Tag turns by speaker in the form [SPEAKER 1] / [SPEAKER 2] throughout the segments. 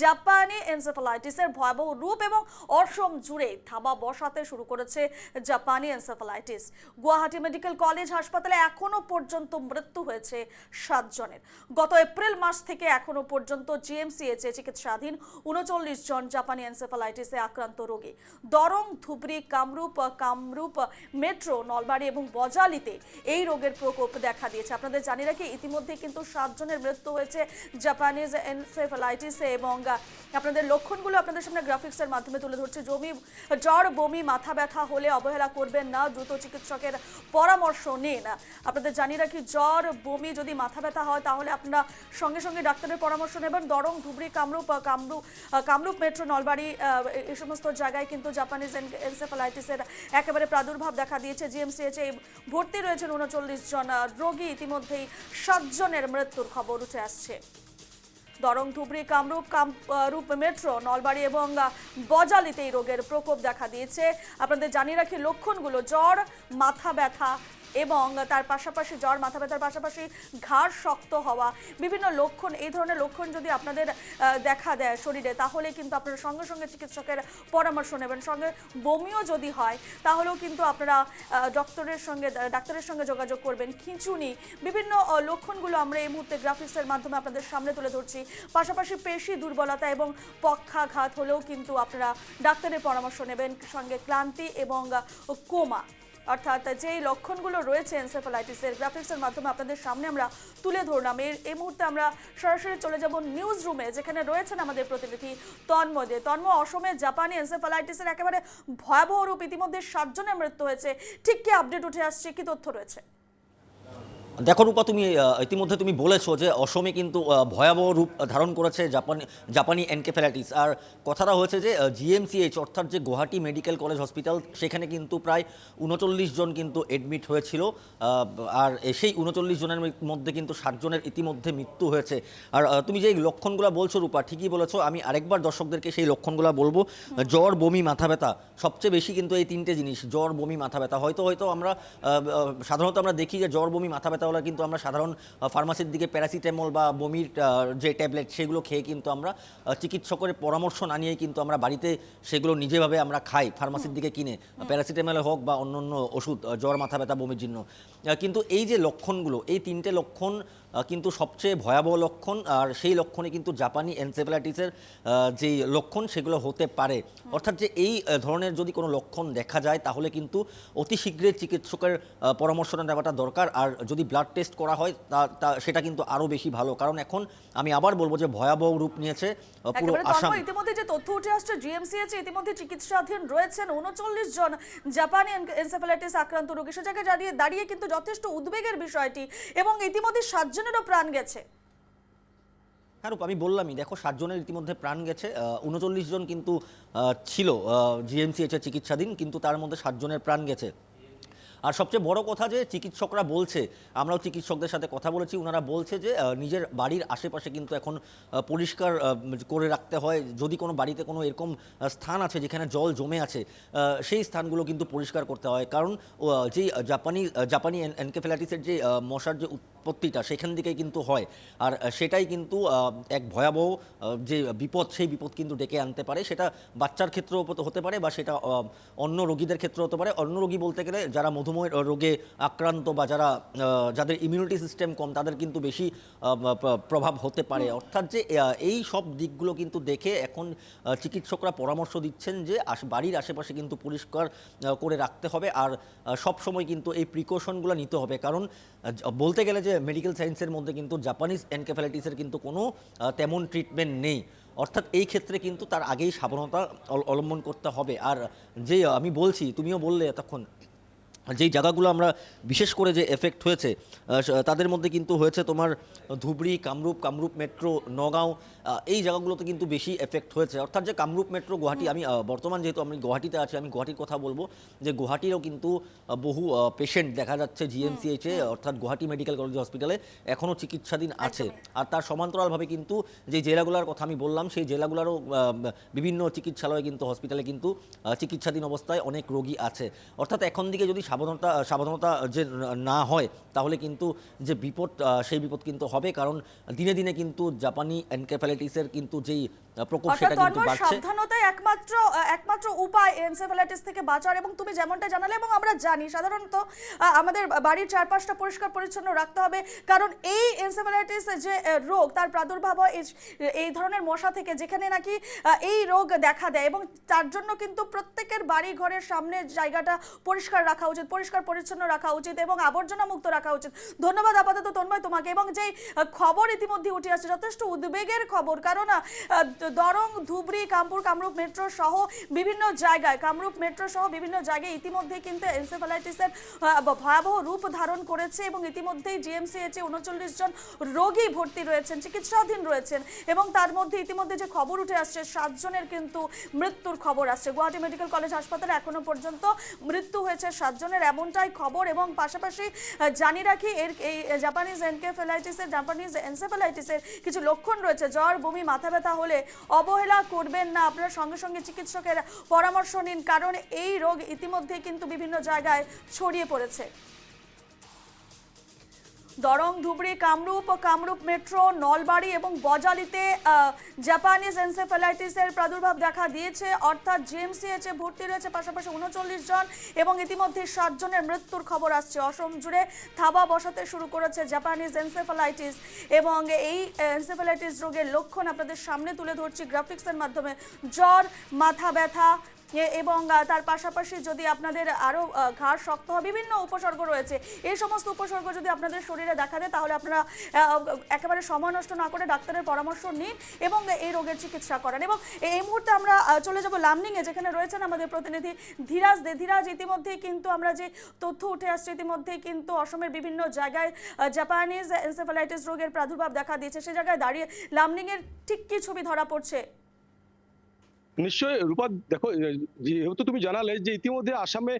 [SPEAKER 1] জাপানি এনসেফালাইটিসের ভয়াবহ রূপ এবং অসম জুড়ে থাবা বসাতে শুরু করেছে জাপানি এনসেফালাইটিস। গুয়াহাটি মেডিকেল কলেজ হাসপাতালে এখনও পর্যন্ত মৃত্যু হয়েছে সাতজনের। গত এপ্রিল মাস থেকে এখনও পর্যন্ত জিএমসিএচে চিকিৎসাধীন উনচল্লিশ জন জাপানি এনসেফালাইটিসে আক্রান্ত রোগী। দরং, ধুবড়ি, কামরূপ কামরূপ মেট্রো, নলবাড়ি এবং বজালিতে এই রোগের প্রকোপ দেখা দিয়েছে। আপনাদের জানি রাখি ইতিমধ্যে কিন্তু সাতজনের মৃত্যু হয়েছে জাপানিজ এনসেফালাইটিসে এবং আপনাদের লক্ষণগুলো আপনাদের সামনে গ্রাফিক্সের মাধ্যমে তুলে ধরছে। জমি, জ্বর, বমি, মাথা ব্যথা হলে অবহেলা করবেন না, দ্রুত চিকিৎসকের পরামর্শ নিন। আপনাদের জানি রাখি, জ্বর, বমি যদি মাথা ব্যথা হয়, তাহলে আপনারা সঙ্গে সঙ্গে ডাক্তারের পরামর্শ নেবেন। দরং, ধুবড়ি, কামরূপ কামরূপ কামরূপ মেট্রো নলবাড়ি এই সমস্ত জায়গায় কিন্তু জাপানিজ এনসেফালাইটিসের একেবারে প্রাদুর্ভাব দেখা দিয়েছে। জিএমসিএচে ভর্তি রয়েছেন উনচল্লিশ জন রোগী। ইতিমধ্যেই সাতজনের মৃত্যুর খবর উঠে আসছে। দরং ধুবড়ি, কামরূপ কামরূপ মেট্রো, নলবাড়ি এবং বজালিতে এই রোগের প্রকোপ দেখা দিয়েছে। আপনাদের জানিয়ে রাখি, লক্ষণগুলো জ্বর, মাথা ব্যথা এবং তার পাশাপাশি জ্বর মাথা ব্যথার পাশাপাশি ঘাড় শক্ত হওয়া, বিভিন্ন লক্ষণ, এই ধরনের লক্ষণ যদি আপনাদের দেখা দেয় শরীরে, তাহলে কিন্তু আপনারা সঙ্গে সঙ্গে চিকিৎসকের পরামর্শ নেবেন। সঙ্গে বমিও যদি হয়, তাহলেও কিন্তু আপনারা ডক্টরের সঙ্গে, ডাক্তারের সঙ্গে যোগাযোগ করবেন। খিঁচুনি, বিভিন্ন লক্ষণগুলো আমরা এই মুহূর্তে গ্রাফিক্সের মাধ্যমে আপনাদের সামনে তুলে ধরছি। পাশাপাশি পেশি দুর্বলতা এবং পক্ষাঘাত হলেও কিন্তু আপনারা ডাক্তারের পরামর্শ নেবেন। সঙ্গে ক্লান্তি এবং কোমা। অর্থাৎ যে লক্ষণগুলো রয়েছে এনসেফালাইটিসের গ্রাফিক্সের মাধ্যমে আপনাদের সামনে আমরা তুলে ধরলাম। এর, এই মুহূর্তে আমরা সরাসরি চলে যাব নিউজ রুমে, যেখানে রয়েছেন আমাদের প্রতিনিধি তন্ময় দে। তন্ময় অসমে জাপানি এনসেফালাইটিসের একেবারে ভয়াবহ রূপ ইতিমধ্যে সাতজনের মৃত্যু হয়েছে। ঠিক কি আপডেট উঠে আসছে? কি তথ্য রয়েছে?
[SPEAKER 2] দেখো রূপা, তুমি ইতিমধ্যে তুমি বলেছ যে অসমে কিন্তু ভয়াবহ রূপ ধারণ করেছে জাপানি জাপানি এনকেফেলাইটিস আর কথাটা হয়েছে যে জিএমসিএইচ অর্থাৎ যে গুয়াহাটি মেডিকেল কলেজ হসপিটাল, সেখানে কিন্তু প্রায় উনচল্লিশ জন কিন্তু এডমিট হয়েছিল। আর সেই উনচল্লিশ জনের মধ্যে কিন্তু ষাটজনের ইতিমধ্যে মৃত্যু হয়েছে। আর তুমি যে লক্ষণগুলো বলছো রূপা, ঠিকই বলেছ। আমি আরেকবার দর্শকদেরকে সেই লক্ষণগুলো বলব। জ্বর, বমি, মাথা ব্যথা, সবচেয়ে বেশি কিন্তু এই তিনটে জিনিস, জ্বর, বমি, মাথা ব্যথা। হয়তো হয়তো আমরা সাধারণত আমরা দেখি যে জ্বর, বমি, মাথা ব্যথা হলে কিন্তু আমরা সাধারণ ফার্মাসির দিকে প্যারাসিটামল বা বমির যে ট্যাবলেট সেগুলো খেয়ে কিন্তু আমরা চিকিৎসকের পরামর্শ না নিয়ে কিন্তু আমরা বাড়িতে সেগুলো নিজেভাবে আমরা খাই ফার্মাসির দিকে কিনে। প্যারাসিটামলে হোক বা অন্য অন্য ওষুধ জ্বর মাথা ব্যথা বমির জন্য কিন্তু এই যে লক্ষণগুলো এই তিনটে লক্ষণ কিন্তু সবচেয়ে ভয়াবহ লক্ষণ আর সেই লক্ষণে কিন্তু জাপানি এনসেফেলাইটিসের যে লক্ষণ সেগুলো হতে পারে। অর্থাৎ যে এই ধরনের যদি কোনো লক্ষণ দেখা যায় তাহলে কিন্তু অতি শীঘ্রই চিকিৎসকের পরামর্শটা নেওয়াটা দরকার। আর যদি ব্লাড টেস্ট করা হয় তা সেটা কিন্তু আরও বেশি ভালো। কারণ এখন আমি আবার বলব যে ভয়াবহ রূপ নিয়েছে পুরো আসাম।
[SPEAKER 1] ইতিমধ্যে যে তথ্য উঠে আসছে জিএমসিএচ ইতিমধ্যে চিকিৎসাধীন রয়েছেন উনচল্লিশ জন জাপানি এনসেফালাইটিস আক্রান্ত রোগী। সে জায়গায় দাঁড়িয়ে দাঁড়িয়ে কিন্তু যথেষ্ট উদ্বেগের বিষয়টি। এবং ইতিমধ্যে সাতজনেরও প্রাণ গেছে।
[SPEAKER 2] হ্যাঁ আমি বললামই, দেখো সাতজনের ইতিমধ্যে প্রাণ গেছে উনচল্লিশ জন কিন্তু ছিল জিএমসিএচের চিকিৎসাধীন, কিন্তু তার মধ্যে সাতজনের প্রাণ গেছে। আর সবচেয়ে বড় কথা যে চিকিৎসকরা বলছে, আমরাও চিকিৎসকদের সাথে কথা বলেছি ওনারা বলছে যে নিজের বাড়ির আশেপাশে কিন্তু এখন পরিষ্কার করে রাখতে হয়। যদি কোনো বাড়িতে কোনো এরকম স্থান আছে যেখানে জল জমে আছে সেই স্থানগুলো কিন্তু পরিষ্কার করতে হয়। কারণ যে জাপানি জাপানি এনকেফেলাইটিসের যে মশার যে উৎপত্তিটা সেখান থেকেই কিন্তু হয়। আর সেটাই কিন্তু এক ভয়াবহ যে বিপদ, সেই বিপদ কিন্তু ডেকে আনতে পারে। সেটা বাচ্চার ক্ষেত্রেও হতে- হতে পারে বা সেটা অন্য রোগীদের ক্ষেত্রে হতে পারে। অন্য রোগী বলতে গেলে যারা মধুমেহ রোগে আক্রান্ত বা যারা যাদের ইমিউনিটি সিস্টেম কম তাদের কিন্তু বেশি প্রভাব হতে পারে। অর্থাৎ যে এই সব দিকগুলো কিন্তু দেখে এখন চিকিৎসকরা পরামর্শ দিচ্ছেন যে বাড়ির আশেপাশে কিন্তু পরিষ্কার করে রাখতে হবে আর সব সময় কিন্তু এই প্রিকশনগুলো নিতে হবে। কারণ বলতে গেলে যে মেডিকেল সায়েন্সের মধ্যে কিন্তু জাপানিজ এনকেফ্যালাইটিসের কিন্তু কোনো তেমন ট্রিটমেন্ট নেই। অর্থাৎ এই ক্ষেত্রে কিন্তু তার আগেই সাবধানতা অবলম্বন করতে হবে। আর যে আমি বলছি তুমিও বললে এতক্ষণ। যেই জায়গাগুলো আমরা বিশেষ করে যে এফেক্ট হয়েছে তাদের মধ্যে কিন্তু হয়েছে তোমার ধুবড়ি, কামরূপ কামরূপ মেট্রো নগাঁও এই জায়গাগুলোতে কিন্তু বেশি এফেক্ট হয়েছে। অর্থাৎ যে কামরূপ মেট্রো গুয়াহাটি আমি বর্তমান যেহেতু আমি গুয়াহাটিতে আছি আমি গুয়াহাটির কথা বলব যে গুয়াহাটিরও কিন্তু বহু পেশেন্ট দেখা যাচ্ছে জিএমসিএইচে অর্থাৎ গুয়াহাটি মেডিকেল কলেজ হসপিটালে এখনও চিকিৎসাধীন আছে। আর তার সমান্তরালভাবে কিন্তু যে জেলাগুলোর কথা আমি বললাম সেই জেলাগুলোরও বিভিন্ন চিকিৎসালয়ে কিন্তু হসপিটালে কিন্তু চিকিৎসাধীন অবস্থায় অনেক রোগী আছে। অর্থাৎ এখন দিকে যদি সাবধানতা সাবধানতা যে না হয় তাহলে কিন্তু যে বিপদ সেই বিপদ কিন্তু হবে। কারণ দিনে দিনে কিন্তু জাপানি এনকেফ্যালাইটিসের কিন্তু যেই প্রকোপ সেটা কিন্তু বাড়ছে।
[SPEAKER 1] সাবধানতাই একমাত্র একমাত্র উপায় এনসেফালাইটিস থেকে বাঁচার এবং তুমি যেমনটা জানালে এবং আমরা জানি সাধারণত আমাদের বাড়ির চারপাশটা পরিষ্কার পরিচ্ছন্ন রাখতে হবে। কারণ এই এনসেফালাইটিস যে রোগ তার প্রাদুর্ভাব হয় এই- ধরনের মশা থেকে যেখানে নাকি এই রোগ দেখা দেয় এবং তার জন্য কিন্তু প্রত্যেকের বাড়ি ঘরের সামনের জায়গাটা পরিষ্কার রাখা উচিত পরিষ্কার পরিচ্ছন্ন রাখা উচিত এবং আবর্জনা মুক্ত রাখা উচিত। ধন্যবাদ আপাতত তন্ময় তোমাকে এবং যেই খবর ইতিমধ্যে উঠে আসছে যথেষ্ট উদ্বেগের খবর। কারণ দরং, ধুবড়ি কামপুর কামরূপ মেট্রো সহ বিভিন্ন জায়গায়, কামরূপ মেট্রো সহ বিভিন্ন জায়গায় ইতিমধ্যে কিন্তু এনসেফালাইটিসের ভয়াবহ রূপ ধারণ করেছে এবং ইতিমধ্যেই জিএমসিএচে উনচল্লিশ জন রোগী ভর্তি রয়েছেন, চিকিৎসাধীন রয়েছেন এবং তার মধ্যে ইতিমধ্যে যে খবর উঠে আসছে সাতজনের কিন্তু মৃত্যুর খবর আসছে। গুয়াহাটি মেডিকেল কলেজ হাসপাতালে এখনও পর্যন্ত মৃত্যু হয়েছে সাতজনের এমনটাই খবর এবং পাশাপাশি জানি রাখি এর এই জাপানিজ এনকেফেলাইটিসের জাপানিজ এনসেফেলাইটিসের কিছু লক্ষণ রয়েছে। জ্বর, বমি, মাথা ব্যথা হলে অবহেলা করবেন না। আপনার সঙ্গে সঙ্গে চিকিৎসকের পরামর্শ নিন, কারণ এই রোগ ইতিমধ্যে কিন্তু বিভিন্ন জায়গায় ছড়িয়ে পড়েছে। দরং, ধুবড়ি, কামরূপ কামরূপ মেট্রো, নলবাড়ি এবং বজালিতে জাপানিজ এনসেফালাইটিসের প্রাদুর্ভাব দেখা দিয়েছে। অর্থাৎ জিএমসিএচে ভর্তি রয়েছে পাশাপাশি উনচল্লিশ জন এবং ইতিমধ্যে সাতজনের মৃত্যুর খবর আসছে। অসম জুড়ে থাবা বসাতে শুরু করেছে জাপানিজ এনসেফালাইটিস এবং এই এনসেফালাইটিস রোগের লক্ষণ আপনাদের সামনে তুলে ধরছি। গ্রাফিক্সের মাধ্যমে জ্বর, মাথা ব্যথা এবং তার পাশাপাশি যদি আপনাদের আরও ঘাড় শক্ত হয়, বিভিন্ন উপসর্গ রয়েছে। এই সমস্ত উপসর্গ যদি আপনাদের শরীরে দেখা দেয়, তাহলে আপনারা একেবারে সময় নষ্ট না করে ডাক্তারের পরামর্শ নিন এবং এই রোগের চিকিৎসা করেন। এবং এই মুহূর্তে আমরা চলে যাব লামনিংয়ে, যেখানে রয়েছেন আমাদের প্রতিনিধি ধীরাজ দে। ধীরাজ, ইতিমধ্যেই কিন্তু আমরা যে তথ্য উঠে আসছে, ইতিমধ্যেই কিন্তু অসমের বিভিন্ন জায়গায় জাপানিজ এনসেফালাইটিস রোগের প্রাদুর্ভাব দেখা দিয়েছে। সে জায়গায় দাঁড়িয়ে লামনিংয়ের ঠিক কি ছবি ধরা পড়ছে?
[SPEAKER 3] নিশ্চয়ই, রূপা, দেখো যেহেতু তুমি জানালে যে ইতিমধ্যে আসামে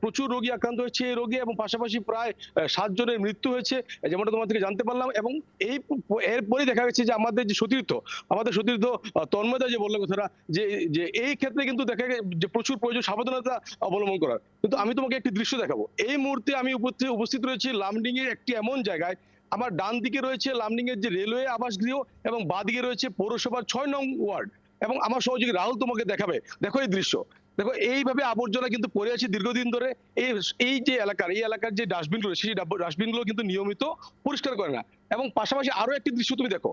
[SPEAKER 3] প্রচুর রোগী আক্রান্ত হয়েছে। এই রোগে এবং পাশাপাশি প্রায় সাত জনের মৃত্যু হয়েছে যেমনটা তোমার থেকে জানতে পারলাম। এবং এই প- এরপরে দেখা গেছে যে আমাদের যে সতীর্থ, আমাদের সতীর্থ তন্ময়দা যে বলল কথাটা, যে যে এই ক্ষেত্রে কিন্তু দেখা গেছে যে প্রচুর প্রয়োজন সাবধানতা অবলম্বন করার। কিন্তু আমি তোমাকে একটি দৃশ্য দেখাবো। এই মুহূর্তে আমি উপস্থিত রয়েছি লামডিং এর একটি এমন জায়গায়। আমার ডান দিকে রয়েছে লামডিং এর যে রেলওয়ে আবাস আবাসগৃহ এবং বাঁ দিকে রয়েছে পৌরসভার ছয় নং ওয়ার্ড। এবং আমার সহযোগী রাহুল তোমাকে দেখাবে। দেখো এই দৃশ্য। দেখো, এইভাবে আবর্জনা কিন্তু পড়ে আছে দীর্ঘদিন ধরে। এই এই যে এলাকার, এই এলাকার যে ডাস্টবিন রয়েছে সেই ডাস্টবিনগুলো কিন্তু নিয়মিত পরিষ্কার করে না। এবং পাশাপাশি আরও একটি দৃশ্য তুমি দেখো।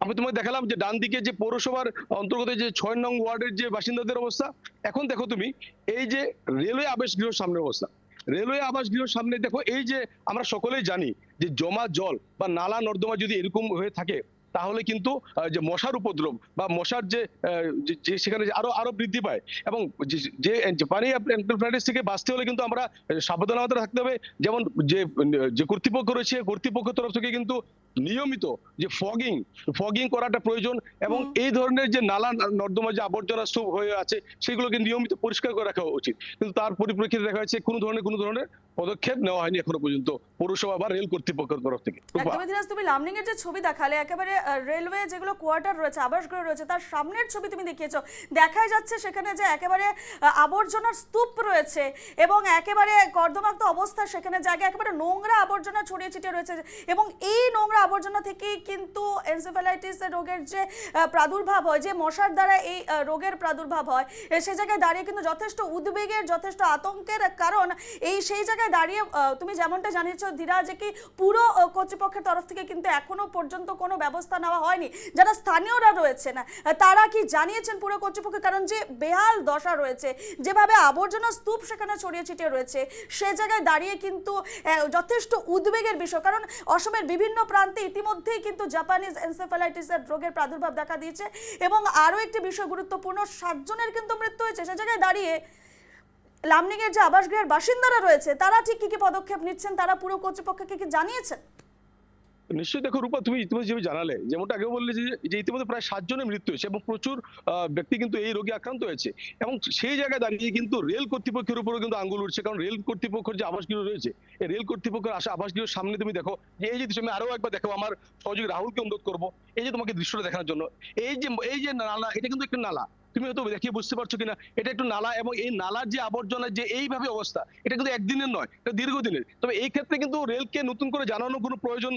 [SPEAKER 3] আমি তোমাকে দেখালাম যে ডান দিকে যে পৌরসভার অন্তর্গত যে ছয় নং ওয়ার্ডের যে বাসিন্দাদের অবস্থা, এখন দেখো তুমি এই যে রেলওয়ে আবাসগৃহের সামনে অবস্থা। রেলওয়ে আবাসগৃহের সামনে দেখো এই যে আমরা সকলেই জানি যে জমা জল বা নালা নর্দমা যদি এরকম হয়ে থাকে তাহলে কিন্তু যে মশার উপদ্রব বা মশার যে সেখানে আরও আরও বৃদ্ধি পায় এবং যে- পানি এনকেফেলাইটিস থেকে বাঁচতে হলে কিন্তু আমরা সাবধানতা থাকতে হবে। যেমন যে যে কর্তৃপক্ষ রয়েছে কর্তৃপক্ষের তরফ থেকে কিন্তু নিয়মিত যে ফগিং ফগিং করাটা প্রয়োজন এবং এই ধরনের যে নালা নর্দমা যে আবর্জনা স্তূপ হয়ে আছে সেগুলোকে নিয়মিত পরিষ্কার করে রাখা উচিত। কিন্তু তার পরিপ্রেক্ষিতে দেখা যাচ্ছে কোনো ধরনের কোনো ধরনের পদক্ষেপ নেওয়া হয়নি এখনও পর্যন্ত। পৌরসভা বা রেল কর্তৃপক্ষের তরফ থেকে।
[SPEAKER 1] একদমই তুমি লামনিং এর যে ছবি দেখালে একেবারে রেলওয়ে যেগুলো কোয়ার্টার রয়েছে আবাসগৃহ রয়েছে তার সামনের ছবি তুমি দেখিয়েছো। দেখাই যাচ্ছে সেখানে যে একেবারে আবর্জনার স্তূপ রয়েছে এবং একেবারে কর্দমাক্ত অবস্থা সেখানে জায়গায় একেবারে নোংরা আবর্জনা ছড়িয়ে ছিটিয়ে রয়েছে। এবং এই নোংরা আবর্জনা থেকেই কিন্তু এনসেফালাইটিস রোগের যে প্রাদুর্ভাব হয় যে মশার দ্বারা এই রোগের প্রাদুর্ভাব হয় সে জায়গায় দাঁড়িয়ে কিন্তু যথেষ্ট উদ্বেগের যথেষ্ট আতঙ্কের কারণ এই সেই জায়গায় দাঁড়িয়ে তুমি যেমনটা জানিয়েছো ধীরা যে কি পুরো কর্তৃপক্ষের তরফ থেকে কিন্তু এখনও পর্যন্ত কোনো ব্যবস্থা নেওয়া হয়নি। যারা স্থানীয়রা রয়েছে না তারা কি জানিয়েছেন পুরো কর্তৃপক্ষ? কারণ যে বেহাল দশা রয়েছে, যেভাবে আবর্জনা স্তূপ সেখানে ছড়িয়ে ছিটিয়ে রয়েছে, সে জায়গায় দাঁড়িয়ে কিন্তু যথেষ্ট উদ্বেগের বিষয়। কারণ অসমের বিভিন্ন প্রান্তে ইতিমধ্যেই কিন্তু জাপানিজ এনসেফালাইটিসের রোগের প্রাদুর্ভাব দেখা দিয়েছে এবং আরও একটি বিষয় গুরুত্বপূর্ণ, সাতজনের কিন্তু মৃত্যু হয়েছে। সে জায়গায় দাঁড়িয়ে লামনিংয়ের যে আবাসগৃহের বাসিন্দারা রয়েছে, তারা ঠিক কি কি পদক্ষেপ নিচ্ছেন? তারা পুরো কর্তৃপক্ষকে কি জানিয়েছেন?
[SPEAKER 3] নিশ্চয়ই দেখো রূপা, তুমি তুমি যেভাবে জানালে, যেমনটা আগে বললে যে ইতিমধ্যে প্রায় সাত জনের মৃত্যু হয়েছে এবং প্রচুর ব্যক্তি কিন্তু এই রোগে আক্রান্ত হয়েছে এবং সেই জায়গায় দাঁড়িয়ে কিন্তু রেল কর্তৃপক্ষের উপরও কিন্তু আঙ্গুল উঠছে। কারণ রেল কর্তৃপক্ষের যে আবাসগৃহ রয়েছে, এই রেল কর্তৃপক্ষের আসা আবাসগৃহের সামনে তুমি দেখো যে, এই যে আমি আরও একবার দেখো আমার সহযোগী রাহুলকে অনুরোধ করব, এই যে তোমাকে দৃশ্যটা দেখানোর জন্য, এই যে এই যে নালা, এটা কিন্তু একটা নালা। তুমি হয়তো দেখিয়ে বুঝতে পারছ কিনা? এটা একটু নালা এবং এই নালার যে আবর্জনা যে এইভাবে অবস্থা এটা কিন্তু একদিনের নয় এটা দীর্ঘদিনের। তবে এই ক্ষেত্রে কিন্তু রেলকে নতুন করে জানানোর কোনো প্রয়োজন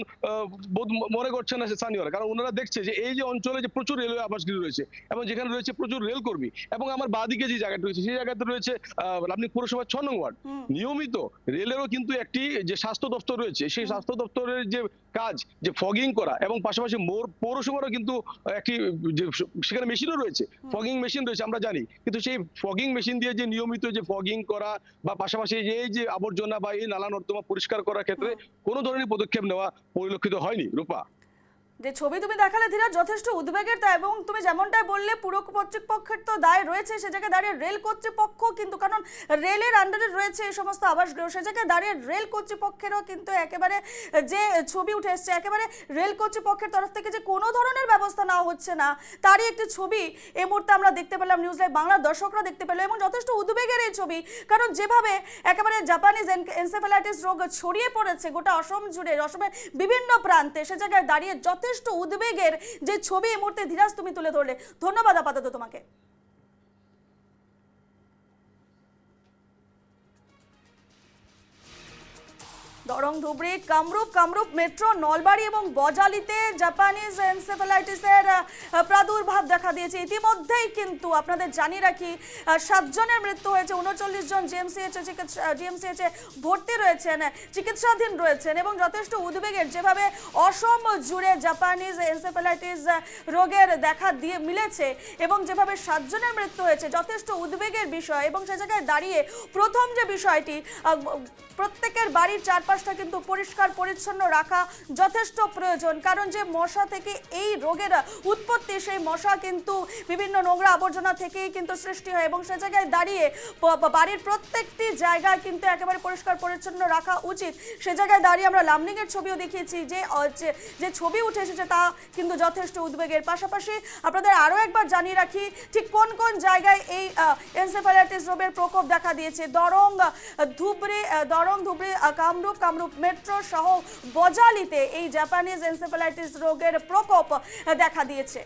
[SPEAKER 3] মনে করছে না স্থানীয়রা। কারণ ওনারা দেখছে যে এই যে অঞ্চলে যে প্রচুর রেলওয়ে আবাসগৃহ রয়েছে এবং যেখানে রয়েছে প্রচুর রেল কর্মী এবং আমার বাদিকে যে জায়গাটা রয়েছে সেই জায়গাতে রয়েছে আহ, আপনি পুরসভার ছ নং ওয়ার্ড। নিয়মিত রেলেরও কিন্তু একটি যে স্বাস্থ্য দপ্তর রয়েছে সেই স্বাস্থ্য দপ্তরের যে কাজ যে ফগিং করা এবং পাশাপাশি মোর- পৌরসভারও কিন্তু একটি যে সেখানে মেশিনও রয়েছে ফগিং মেশিন রয়েছে, আমরা জানি। কিন্তু সেই ফগিং মেশিন দিয়ে যে নিয়মিত যে ফগিং করা বা পাশাপাশি এই যে আবর্জনা বা এই নালা নর্দমা পরিষ্কার করার ক্ষেত্রে কোনো ধরনের পদক্ষেপ নেওয়া পরিলক্ষিত হয়নি, রূপা।
[SPEAKER 1] যে ছবি তুমি দেখালে ধীরা যথেষ্ট উদ্বেগের তা এবং তুমি যেমনটাই বললে, পুরো কর্তৃপক্ষের তো দায় রয়েছে, সে জায়গায় দাঁড়িয়ে রেল কর্তৃপক্ষ কিন্তু, কারণ রেলের আন্ডারে রয়েছে এই সমস্ত আবাসগৃহ, সে জায়গায় দাঁড়িয়ে রেল কর্তৃপক্ষেরও কিন্তু একেবারে যে ছবি উঠে এসছে, একেবারে রেল কর্তৃপক্ষের তরফ থেকে যে কোনো ধরনের ব্যবস্থা নেওয়া হচ্ছে না, তারই একটি ছবি এই মুহূর্তে আমরা দেখতে পেলাম নিউজ লাইভ বাংলার দর্শকরা দেখতে পেল এবং যথেষ্ট উদ্বেগের এই ছবি, কারণ যেভাবে একেবারে জাপানিজ এনসেফালাইটিস রোগ ছড়িয়ে পড়েছে, গোটা অসম জুড়ে, অসমের বিভিন্ন প্রান্তে সে জায়গায় দাঁড়িয়ে যথেষ্ট উদ্বেগের যে ছবি এই মুহূর্তে ধীরাজ তুমি তুলে ধরলে। ধন্যবাদ আপাতত তোমাকে। দরং ধুবড়ি কামরূপ কামরূপ মেট্রো, নলবাড়ি এবং বজালিতে জাপানিজ এনসেফালাইটিসের প্রাদুর্ভাব দেখা দিয়েছে। ইতিমধ্যেই কিন্তু আপনাদের জানিয়ে রাখি সাতজনের মৃত্যু হয়েছে, উনচল্লিশ জন জিএমসিএইচে চিকিৎসা জিএমসিএইচে ভর্তি রয়েছেন, চিকিৎসাধীন রয়েছেন এবং যথেষ্ট উদ্বেগের, যেভাবে অসম জুড়ে জাপানিজ এনসেফালাইটিস রোগের দেখা দিয়ে, মিলেছে এবং যেভাবে সাতজনের মৃত্যু হয়েছে, যথেষ্ট উদ্বেগের বিষয় এবং সে জায়গায় দাঁড়িয়ে প্রথম যে বিষয়টি প্রত্যেকের বাড়ির চারপাশটা কিন্তু পরিষ্কার পরিচ্ছন্ন রাখা যথেষ্ট প্রয়োজন। কারণ যে মশা থেকে এই রোগের উৎপত্তি সেই মশা কিন্তু বিভিন্ন নোংরা আবর্জনা থেকেই কিন্তু সৃষ্টি হয় এবং সে জায়গায় দাঁড়িয়ে বাড়ির প্রত্যেকটি জায়গা কিন্তু একেবারে পরিষ্কার পরিচ্ছন্ন রাখা উচিত। সে জায়গায় দাঁড়িয়ে আমরা লামনিং এর ছবিও দেখিয়েছি যে যে- ছবি উঠে এসেছে তা কিন্তু যথেষ্ট উদ্বেগের। পাশাপাশি আপনাদের আরও একবার জানিয়ে রাখি ঠিক কোন কোন জায়গায় এই এনসেফালাইটিস রোগের প্রকোপ দেখা দিয়েছে? দরং ধুবড়ি আহ, দরং ধুবড়ি কামরূপ কামরূপ মেট্রো সহ বজালিতে এই জাপানিজ এনসেফালাইটিস রোগের প্রকোপ দেখা দিয়েছে।